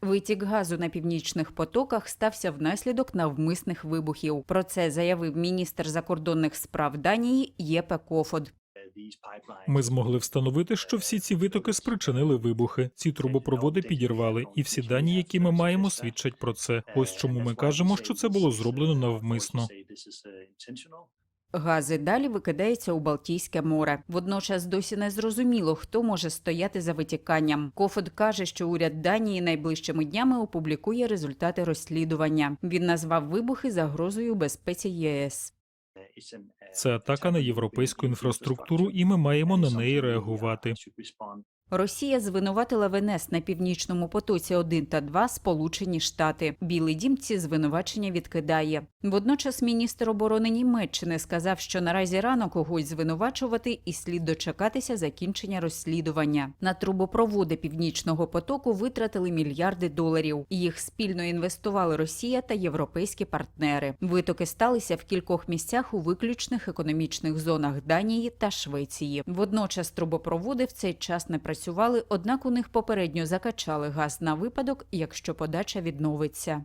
Витік газу на північних потоках стався внаслідок навмисних вибухів. Про це заявив міністр закордонних справ Данії Єпе Кофод. Ми змогли встановити, що всі ці витоки спричинили вибухи. Ці трубопроводи підірвали, і всі дані, які ми маємо, свідчать про це. Ось чому ми кажемо, що це було зроблено навмисно. Гази далі викидаються у Балтійське море. Водночас досі не зрозуміло, хто може стояти за витіканням. Кофод каже, що уряд Данії найближчими днями опублікує результати розслідування. Він назвав вибухи загрозою безпеці ЄС. Це атака на європейську інфраструктуру, і ми маємо на неї реагувати. Росія звинуватила ВНС на північному потоці 1 та 2 Сполучені Штати. Білий дім ці звинувачення відкидає. Водночас міністр оборони Німеччини сказав, що наразі рано когось звинувачувати і слід дочекатися закінчення розслідування. На трубопроводи північного потоку витратили мільярди доларів. Їх спільно інвестували Росія та європейські партнери. Витоки сталися в кількох місцях у виключних економічних зонах Данії та Швеції. Водночас трубопроводи в цей час не працювали, однак у них попередньо закачали газ на випадок, якщо подача відновиться.